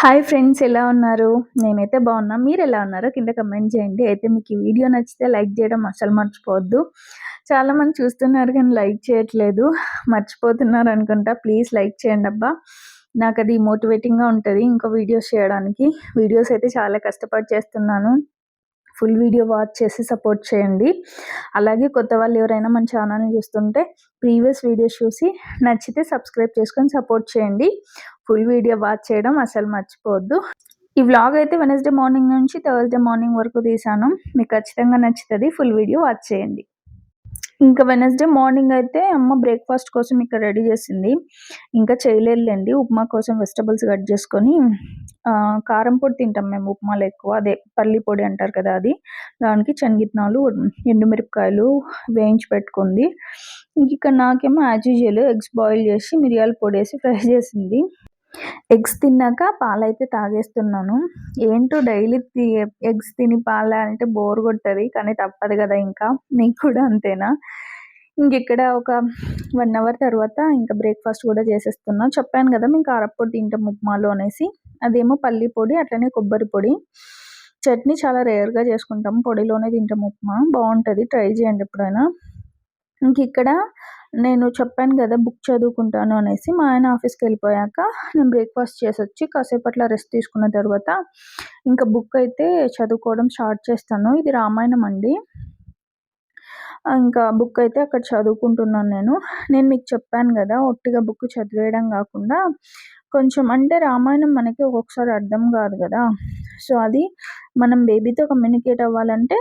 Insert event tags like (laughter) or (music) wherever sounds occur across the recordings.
Hi friends ఎలా ఉన్నారు? నేనైతే బాగున్నా. మీరు ఎలా ఉన్నారో కింద కమెంట్ చేయండి. అయితే మీకు ఈ వీడియో నచ్చితే లైక్ చేయడం అసలు మర్చిపోవద్దు. చాలామంది చూస్తున్నారు కానీ లైక్ చేయట్లేదు. మర్చిపోతున్నారు అనుకుంటా. ప్లీజ్ లైక్ చేయండి అబ్బా. నాకు అది మోటివేటింగ్గా ఉంటుంది ఇంకా వీడియోస్ చేయడానికి. వీడియోస్ అయితే చాలా కష్టపడి చేస్తున్నాను. ఫుల్ వీడియో వాచ్ చేసి సపోర్ట్ చేయండి. అలాగే కొత్త వాళ్ళు ఎవరైనా మన ఛానల్ని చూస్తుంటే ప్రీవియస్ వీడియోస్ చూసి నచ్చితే సబ్స్క్రైబ్ చేసుకొని సపోర్ట్ చేయండి. ఫుల్ వీడియో వాచ్ చేయడం అసలు మర్చిపోవద్దు. ఈ వ్లాగ్ అయితే వెనస్డే మార్నింగ్ నుంచి థర్స్డే మార్నింగ్ వరకు తీసాను. మీకు ఖచ్చితంగా నచ్చుతుంది ఫుల్ వీడియో వాచ్ చేయండి. ఇంకా వెనస్డే మార్నింగ్ అయితే అమ్మ బ్రేక్ఫాస్ట్ కోసం ఇక్కడ రెడీ చేసింది. ఇంకా చేయలేదులేండి ఉప్మా కోసం వెజిటబుల్స్ కట్ చేసుకొని కారం పొడి తింటాం మేము ఉప్మాలో ఎక్కువ అదే పల్లి పొడి అంటారు కదా అది. దానికి శనగిత్తనాలు ఎండుమిరపకాయలు వేయించి పెట్టుకుంది. ఇంక ఇక్కడ నాకేమో యాజ్ యూజువల్ ఎగ్స్ బాయిల్ చేసి మిరియాల పొడి వేసి ఫ్రై చేసింది. ఎగ్స్ తిన్నాక పాలైతే తాగేస్తున్నాను. ఏంటో డైలీ ఎగ్స్ తిని పాల అంటే బోర్ కొట్టది కానీ తప్పదు కదా ఇంకా. నీకు కూడా అంతేనా? ఇంక ఇక్కడ ఒక వన్ అవర్ తర్వాత ఇంకా బ్రేక్ఫాస్ట్ కూడా చేసేస్తున్నా. చెప్పాను కదా మేము కారప్పొడి తింటాం ఉప్మాలో అనేసి. అదేమో పల్లి పొడి అట్లనే కొబ్బరి పొడి. చట్నీ చాలా రేర్గా చేసుకుంటాం. పొడిలోనే తింటాం ఉప్మా. బాగుంటుంది. ట్రై చేయండి ఎప్పుడైనా. ఇంక ఇక్కడ నేను చెప్పాను కదా బుక్ చదువుకుంటాను అనేసి మా ఆయన ఆఫీస్కి వెళ్ళిపోయాక నేను బ్రేక్ఫాస్ట్ చేసి వచ్చి కాసేపు అట్లా రెస్ట్ తీసుకున్న తర్వాత ఇంకా బుక్ అయితే చదువుకోవడం స్టార్ట్ చేస్తాను. ఇది రామాయణం అండి. ఇంకా బుక్ అయితే అక్కడ చదువుకుంటున్నాను నేను. నేను మీకు చెప్పాను కదా ఒట్టిగా బుక్ చదివేయడం కాకుండా కొంచెం అంటే రామాయణం మనకి ఒక్కొక్కసారి అర్థం కాదు కదా. సో అది మనం బేబీతో కమ్యూనికేట్ అవ్వాలంటే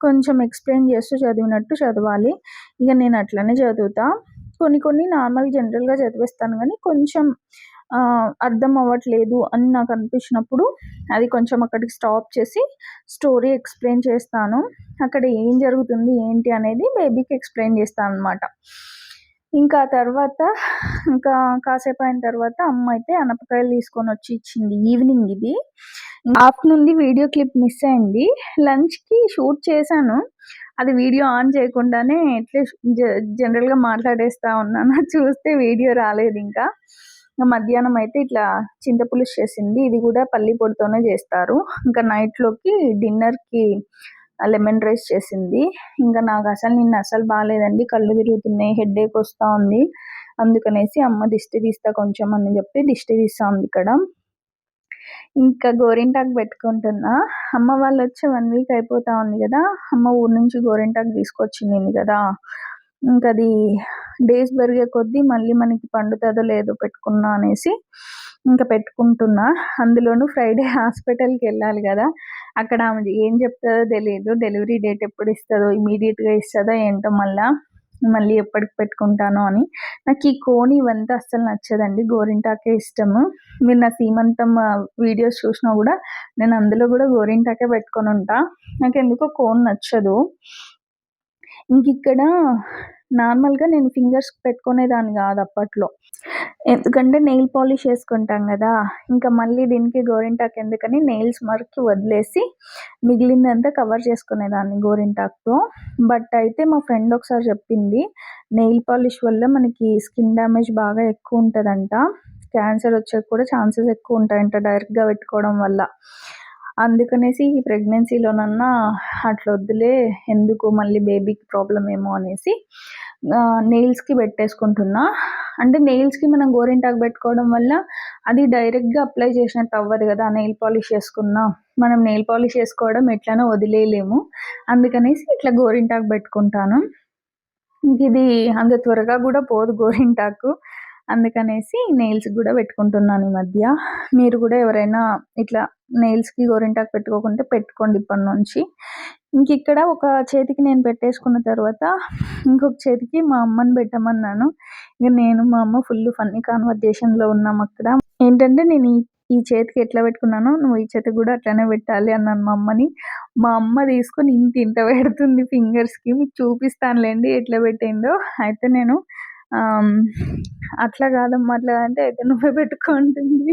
కొంచెం ఎక్స్ప్లెయిన్ చేస్తూ చదివినట్టు చదవాలి. ఇక నేను అట్లనే చదువుతా. కొన్ని కొన్ని నార్మల్ జనరల్గా చదివేస్తాను కానీ కొంచెం అర్థం అవ్వట్లేదు అని నాకు అనిపించినప్పుడు అది కొంచెం అక్కడికి స్టాప్ చేసి స్టోరీ ఎక్స్ప్లెయిన్ చేస్తాను. అక్కడ ఏం జరుగుతుంది ఏంటి అనేది బేబీకి ఎక్స్ప్లెయిన్ చేస్తాను అనమాట ఇంకా తర్వాత ఇంకా కాసేపు అయిన తర్వాత అమ్మ అయితే అనపకాయలు తీసుకొని వచ్చి ఇచ్చింది. ఈవినింగ్ ఇది. నుండి వీడియో క్లిప్ మిస్ అయింది. లంచ్కి షూట్ చేశాను. అది వీడియో ఆన్ చేయకుండానే ఎట్లే జనరల్గా మాట్లాడేస్తా ఉన్నాను. (laughs) చూస్తే వీడియో రాలేదు ఇంకా. మధ్యాహ్నం అయితే ఇట్లా చింతపులుసు చేసింది. ఇది కూడా పల్లి పొడితోనే చేస్తారు. ఇంకా నైట్లోకి డిన్నర్కి లెమన్ రైస్ చేసింది. ఇంకా నాకు అసలు నిన్న అసలు బాగాలేదండి కళ్ళు తిరుగుతున్నాయి. హెడేక్ వస్తూ ఉంది. అందుకనేసి అమ్మ దిష్టి తీస్తా కొంచెం అని చెప్పి దిష్టి తీస్తా ఉంది ఇక్కడ. ఇంకా గోరింటాకు పెట్టుకుంటున్నా. అమ్మ వాళ్ళు వచ్చి వన్ వీక్ అయిపోతా ఉంది కదా. అమ్మ ఊరు నుంచి గోరింటాకు తీసుకొచ్చింది కదా. ఇంకా అది డేస్ పెరిగే కొద్దీ మళ్ళీ మనకి పండుతుందో లేదో పెట్టుకున్నా అనేసి ఇంకా పెట్టుకుంటున్నా. అందులోనూ ఫ్రైడే హాస్పిటల్కి వెళ్ళాలి కదా. అక్కడ ఆమె ఏం చెప్తుందో తెలియదు డెలివరీ డేట్ ఎప్పుడు ఇస్తుందో ఇమీడియట్గా ఇస్తుందో ఏంటో మళ్ళీ మళ్ళీ ఎప్పటికి పెట్టుకుంటాను అని. నాకు ఈ కోన్ ఇవంతా అస్సలు నచ్చదండి. గోరింటాకే ఇష్టము. మీరు నా సీమంతం వీడియోస్ చూసినా కూడా నేను అందులో కూడా గోరింటాకే పెట్టుకొని ఉంటా. నాకు ఎందుకో కోన్ నచ్చదు. ఇంక ఇక్కడ నార్మల్గా నేను ఫింగర్స్ పెట్టుకునేదాన్ని కాదు అప్పట్లో. ఎందుకంటే నెయిల్ పాలిష్ వేసుకుంటాం కదా ఇంకా మళ్ళీ దీనికి గోరింటాక్ ఎందుకని నెయిల్స్ మరికి వదిలేసి మిగిలిందంతా కవర్ చేసుకునేదాన్ని గోరింటాక్తో. బట్ అయితే మా ఫ్రెండ్ ఒకసారి చెప్పింది నెయిల్ పాలిష్ వల్ల మనకి స్కిన్ డ్యామేజ్ బాగా ఎక్కువ ఉంటుందంట. క్యాన్సర్ వచ్చే కూడా ఛాన్సెస్ ఎక్కువ ఉంటాయంట డైరెక్ట్గా పెట్టుకోవడం వల్ల. అందుకనేసి ఈ ప్రెగ్నెన్సీలోనన్నా అట్లా వద్దులే ఎందుకు మళ్ళీ బేబీకి ప్రాబ్లం ఏమో అనేసి నెయిల్స్కి పెట్టేసుకుంటున్నా. అంటే నెయిల్స్కి మనం గోరింటాకు పెట్టుకోవడం వల్ల అది డైరెక్ట్గా అప్లై చేసినట్టు అవ్వదు కదా నెయిల్ పాలిష్ చేసుకున్నా. మనం నెయిల్ పాలిష్ చేసుకోవడం ఎట్లనో వదిలేయలేము. అందుకనేసి ఇట్లా గోరింటాకు పెట్టుకుంటాను. ఇది అంత త్వరగా కూడా పోదు గోరింటాకు. అందుకనేసి నెయిల్స్ కూడా పెట్టుకుంటున్నాను ఈ మధ్య. మీరు కూడా ఎవరైనా ఇట్లా నెయిల్స్కి గోరింటాకు పెట్టుకోకుంటే పెట్టుకోండి ఇప్పటి నుంచి. ఇంక ఇక్కడ ఒక చేతికి నేను పెట్టేసుకున్న తర్వాత ఇంకొక చేతికి మా అమ్మని పెట్టమన్నాను. ఇక నేను మా అమ్మ ఫుల్ ఫన్నీ కాన్వర్జేషన్లో ఉన్నాం అక్కడ. ఏంటంటే నేను ఈ చేతికి ఎట్లా పెట్టుకున్నానో నువ్వు ఈ చేతికి కూడా అట్లనే పెట్టాలి అన్నాను మా అమ్మని. మా అమ్మ తీసుకొని ఇంత ఇంత పెడుతుంది ఫింగర్స్కి మీకు చూపిస్తానులేండి ఎట్లా పెట్టిందో. అయితే నేను అట్లా కాదమ్మా అట్లా అంటే అయితే నువ్వే పెట్టుకో అంటుంది.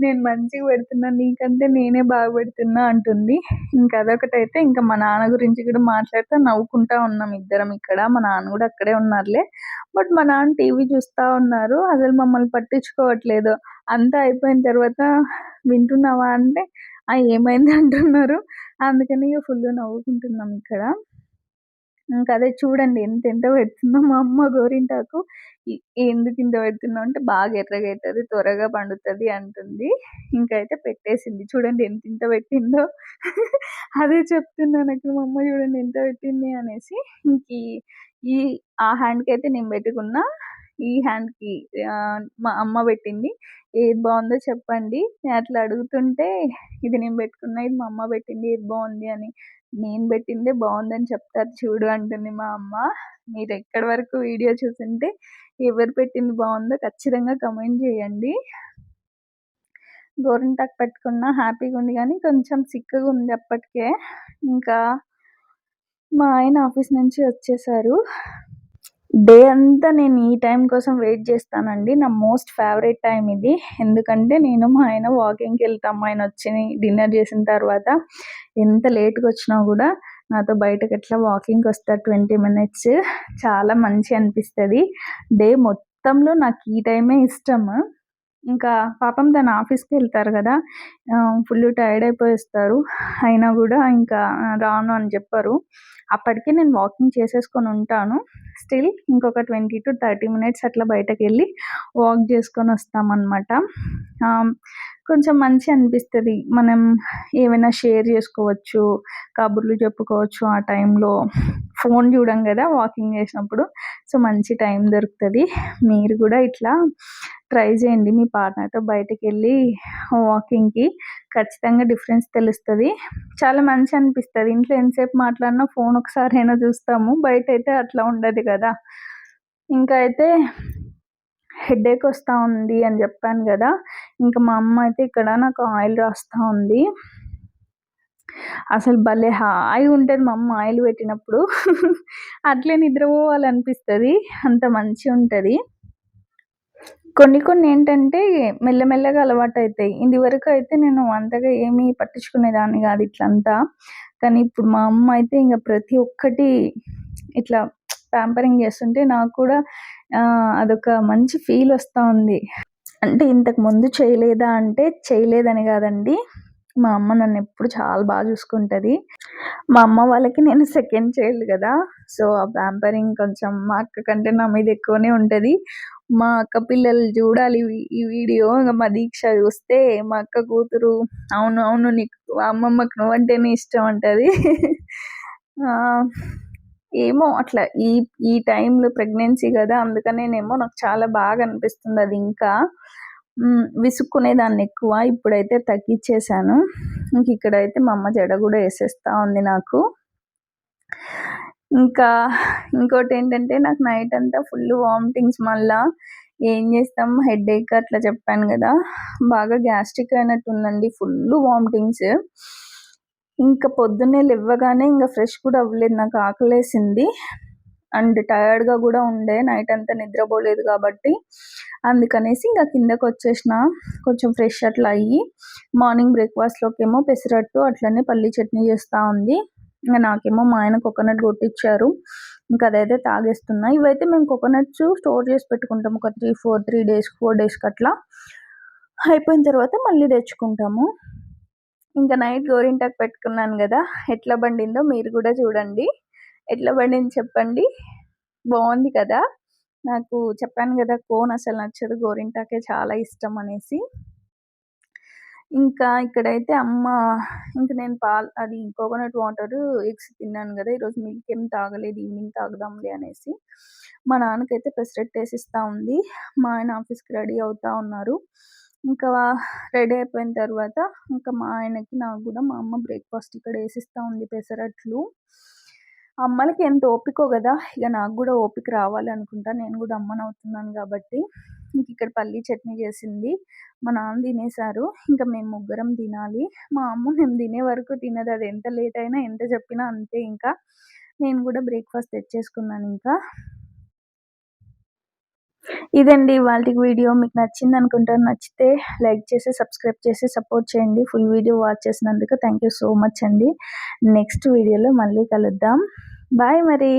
నేను మంచిగా పెడుతున్నా నీకంటే నేనే బాగా పెడుతున్నా అంటుంది. ఇంకా అదొకటైతే ఇంకా మా నాన్న గురించి కూడా మాట్లాడుతూ నవ్వుకుంటా ఉన్నాం ఇద్దరం ఇక్కడ. మా నాన్న కూడా అక్కడే ఉన్నారులే. బట్ మా నాన్న టీవీ చూస్తూ ఉన్నారు. అసలు మమ్మల్ని పట్టించుకోవట్లేదు. అంతా అయిపోయిన తర్వాత వింటున్నావా అంటే ఆ ఏమైంది అంటున్నారు. అందుకని ఇక ఫుల్ నవ్వుకుంటున్నాం ఇక్కడ. ఇంకా అదే చూడండి ఎంత ఎంత పెడుతుందో మా అమ్మ గోరింటాకు. ఎందుకు ఇంత పెడుతున్నావు? అంటే బాగా ఎర్రగా అవుతుంది త్వరగా పండుతుంది అంటుంది. ఇంకైతే పెట్టేసింది. చూడండి ఎంత ఇంత పెట్టిందో. అదే చెప్తున్నాను నాకు మా అమ్మ చూడండి ఎంత పెట్టింది? అనేసి ఇంక ఈ ఆ హ్యాండ్కి అయితే నేను పెట్టుకున్నా. ఈ హ్యాండ్కి మా అమ్మ పెట్టింది. ఏది బాగుందో చెప్పండి. నేను అట్లా అడుగుతుంటే ఇది నేను పెట్టుకున్నా ఇది మా అమ్మ పెట్టింది ఏది బాగుంది అని. నేను పెట్టిందే బాగుందని చెప్తారు చూడు అంటుంది మా అమ్మ. మీరు ఎక్కడి వరకు వీడియో చూసింటే ఎవరు పెట్టింది బాగుందో ఖచ్చితంగా కమెంట్ చేయండి. గోరింటాకు పెట్టుకున్నా హ్యాపీగా ఉంది కానీ కొంచెం సిక్కగా ఉంది అప్పటికే. ఇంకా మా ఆయన ఆఫీస్ నుంచి వచ్చేసారు. డే అంతా నేను ఈ టైం కోసం వెయిట్ చేస్తానండి. నా మోస్ట్ ఫేవరెట్ టైం ఇది. ఎందుకంటే నేను మా ఆయన వాకింగ్కి వెళ్తాం. ఆయన వచ్చి డిన్నర్ చేసిన తర్వాత ఎంత లేట్గా వచ్చినా కూడా నాతో బయటకు ఎట్లా వాకింగ్కి వస్తారు ట్వంటీ మినిట్స్ చాలా మంచి అనిపిస్తుంది. డే మొత్తంలో నాకు ఈ టైమే ఇష్టము. ఇంకా పాపం తన ఆఫీస్కి వెళ్తారు కదా ఫుల్ టైర్డ్ అయిపోయిస్తారు. అయినా కూడా ఇంకా రాను అని చెప్పారు. అప్పటికి నేను వాకింగ్ చేసేసుకొని ఉంటాను. స్టిల్ ఇంకొక ట్వంటీ టు థర్టీ మినిట్స్ అట్లా బయటకు వెళ్ళి వాక్ చేసుకొని వస్తామన్నమాట. కొంచెం మంచి అనిపిస్తుంది. మనం ఏమైనా షేర్ చేసుకోవచ్చు కబుర్లు చెప్పుకోవచ్చు ఆ టైంలో. ఫోన్ చూడం కదా వాకింగ్ చేసినప్పుడు. సో మంచి టైం దొరుకుతుంది. మీరు కూడా ఇట్లా ట్రై చేయండి. మీ పార్ట్నర్తో బయటకు వెళ్ళి వాకింగ్కి ఖచ్చితంగా డిఫరెన్స్ తెలుస్తుంది. చాలా మంచి అనిపిస్తుంది. ఇంట్లో ఎంతసేపు మాట్లాడినా ఫోన్ ఒకసారి అయినా చూస్తాము. బయట అయితే అట్లా ఉండదు కదా. ఇంకా అయితే హెడేక్ వస్తూ ఉంది అని చెప్పాను కదా. ఇంకా మా అమ్మ అయితే ఇక్కడ నాకు ఆయిల్ రాస్తూ ఉంది. అసలు భలే హాయి ఉంటుంది మా అమ్మ ఆయిల్ పెట్టినప్పుడు. అట్లే నిద్రపోవాలనిపిస్తుంది. అంత మంచిగా ఉంటుంది. కొన్ని కొన్ని ఏంటంటే మెల్లమెల్లగా అలవాటు అవుతాయి ఇదివరకు అయితే నేను అంతగా ఏమీ పట్టించుకునేదాన్ని కాదు ఇట్లంతా. కానీ ఇప్పుడు మా అమ్మ అయితే ఇంకా ప్రతి ఒక్కటి ఇట్లా ప్యాంపరింగ్ చేస్తుంటే నాకు కూడా అదొక మంచి ఫీల్ వస్తూ ఉంది. అంటే ఇంతకు ముందు చేయలేదా అంటే చేయలేదని కాదండి. మా అమ్మ నన్ను ఎప్పుడు చాలా బాగా చూసుకుంటుంది. మా అమ్మ వాళ్ళకి నేను సెకండ్ చైల్డ్ కదా. సో ఆ ప్యాంపరింగ్ కొంచెం మా అక్క కంటే నా మీద ఎక్కువనే ఉంటుంది. మా అక్క పిల్లలు చూడాలి ఈ వీడియో. ఇంకా మా దీక్ష చూస్తే మా అక్క కూతురు అవును అవును నీకు అమ్మమ్మకు నువ్వంటేనే ఇష్టం అంటది. ఏమో అట్లా ఈ ఈ టైంలో ప్రెగ్నెన్సీ కదా అందుకనేనేమో నాకు చాలా బాగా అనిపిస్తుంది అది ఇంకా. విసుక్కునేదాన్ని ఎక్కువ ఇప్పుడైతే తగ్గించేశాను ఇంక ఇక్కడైతే మా అమ్మ జడ కూడా వేసేస్తూ ఉంది నాకు. ఇంకా ఇంకోటి ఏంటంటే నాకు నైట్ అంతా ఫుల్ వామిటింగ్స్ మళ్ళా ఏం చేస్తాం హెడేక్ అట్లా చెప్పాను కదా బాగా గ్యాస్ట్రిక్ అయినట్టు ఉందండి ఫుల్ వామిటింగ్స్. ఇంకా పొద్దున్నే లేవగానే ఇంకా ఫ్రెష్ కూడా అవ్వలేదు. నాకు ఆకలేసింది. అండ్ టయర్డ్గా కూడా ఉండే. నైట్ అంతా నిద్రపోలేదు కాబట్టి అందుకనేసి ఇంకా కిందకు వచ్చేసిన. కొంచెం ఫ్రెష్ అట్లా అయ్యి మార్నింగ్ బ్రేక్ఫాస్ట్లోకి ఏమో పెసరట్టు అట్లనే పల్లీ చట్నీ చేస్తూ ఉంది. ఇంకా నాకేమో మా ఆయన కోకోనట్ కొట్టించారు ఇంకా అదైతే తాగేస్తున్నా. ఇవైతే మేము కోకోనట్స్ స్టోర్ చేసి పెట్టుకుంటాము ఒక three four three days four డేస్కి అట్లా. అయిపోయిన తర్వాత మళ్ళీ తెచ్చుకుంటాము. ఇంకా నైట్ గోరింటాకు పెట్టుకున్నాను కదా ఎట్లా బండిందో మీరు కూడా చూడండి. ఎట్లా బండింది చెప్పండి. బాగుంది కదా. నాకు చెప్పాను కదా కోన్ అసలు నచ్చదు గోరింటాకే చాలా ఇష్టం అనేసి. ఇంకా ఇక్కడైతే అమ్మ ఇంక నేను పాలు అది కోకోనట్ వాటర్ ఎగ్స్ తిన్నాను కదా ఈరోజు మిల్క్ ఏం తాగలేదు ఈవినింగ్ తాగుదాంలే అనేసి. మా నాన్నకైతే పెసరెట్ వేసిస్తూ ఉంది. మా ఆయన ఆఫీస్కి రెడీ అవుతూ ఉన్నారు. ఇంకా రెడీ అయిపోయిన తర్వాత ఇంకా మా ఆయనకి నాకు కూడా మా అమ్మ బ్రేక్ఫాస్ట్ ఇక్కడ వేసిస్తూ ఉంది పెసరట్లు. అమ్మలకి ఎంత ఓపికో కదా ఇక నాకు కూడా ఓపిక రావాలి అనుకుంటా నేను కూడా అమ్మని అవుతున్నాను కాబట్టి. ఇంక ఇక్కడ పల్లీ చట్నీ చేసింది మా నాన్న తినేశారు ఇంకా మేము ముగ్గురం తినాలి. మా అమ్మ మేము తినే వరకు తినదు అది ఎంత లేట్ అయినా ఎంత చెప్పినా అంతే ఇంకా. నేను కూడా బ్రేక్ఫాస్ట్ తెచ్చేసుకున్నాను ఇంకా. ఇదండి వాళ్ళకి వీడియో. మీకు నచ్చింది అనుకుంటాను నచ్చితే లైక్ చేసి సబ్స్క్రైబ్ చేసి సపోర్ట్ చేయండి. ఫుల్ వీడియో వాచ్ చేసినందుకు థ్యాంక్ యూ సో మచ్ అండి. నెక్స్ట్ వీడియోలో మళ్ళీ కలుద్దాం. బాయ్ మరి.